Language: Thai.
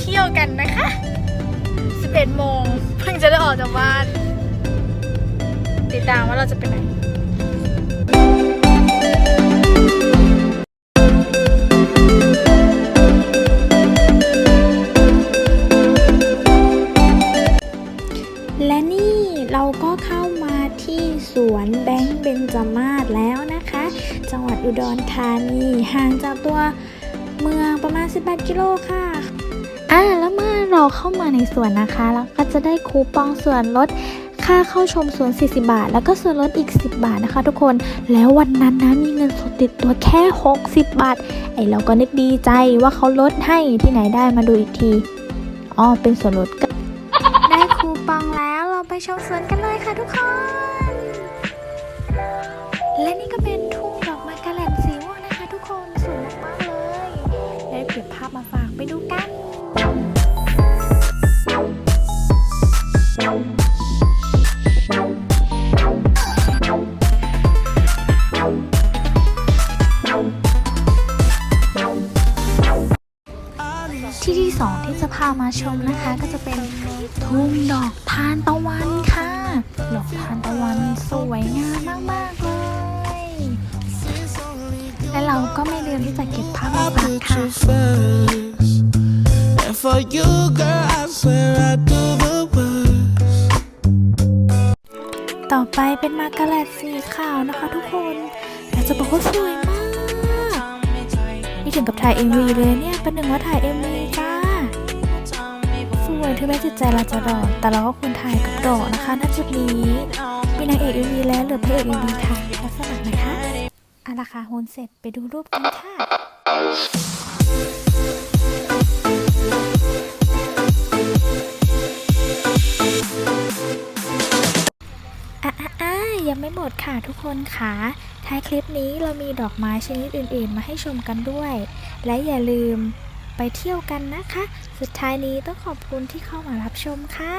เที่ยวกันนะคะ 11 โมงเพิ่งจะได้ออกจากบ้าน ติดตามว่าเราจะไปไหนและนี่เราก็เข้ามาที่สวนแบงค์เบนจามาศแล้วนะคะ จังหวัดอุดรธานีห่างจากตัวเมืองประมาณ 18 กิโลค่ะ อ่าแล้วเมื่อเราเข้ามาในสวนนะคะเราก็จะได้คูปองส่วนลดค่าเข้าชมสวน 40 บาท แล้วก็ส่วนลดอีก 10 บาทนะคะ ทุกคน แล้ววันนั้นนะมีเงินสดติดตัวแค่ 60 บาท ไอเราก็นึกดีใจว่าเขาลดให้ที่ไหนได้มาดูอีกที อ๋อ เป็นส่วนลดก็ได้คูปองแล้ว เราไปชมสวนกันเลยค่ะทุกคน 2 ที่จะพามาชมนะคะ ก็จะเป็นทุ่งดอกทานตะวันค่ะ ดอกทานตะวันสวยงามมากๆเลย และเราก็ไม่ลืมที่จะเก็บภาพบรรากาศค่ะ For you, girl, I swear I do the worst. ต่อไปเป็นมาร์กาเร็ตสีขาวนะคะทุกคนอยากจะบอกว่าสวยมาก นี่ถึงกับถ่าย MV เลยเนี่ย เป็นหนึ่งว่าถ่าย MV สวยถึงแม้จิตใจเราจะดอกแต่เราก็ควรถ่ายกับดอกนะคะณจุดนี้ มีนางเอก MV แล้วเหลือพระเอก MV ค่ะลักษณะนะคะอาละค่ะโฮนเสร็จไปดูรูปกันค่ะอะอะอะยังไม่หมดค่ะทุกคนค่ะท้ายคลิปนี้เรามีดอกไม้ชนิดอื่น ๆ มาให้ชมกันด้วย และอย่าลืม ไปเที่ยวกันนะคะ สุดท้ายนี้ต้องขอบคุณที่เข้ามารับชมค่ะ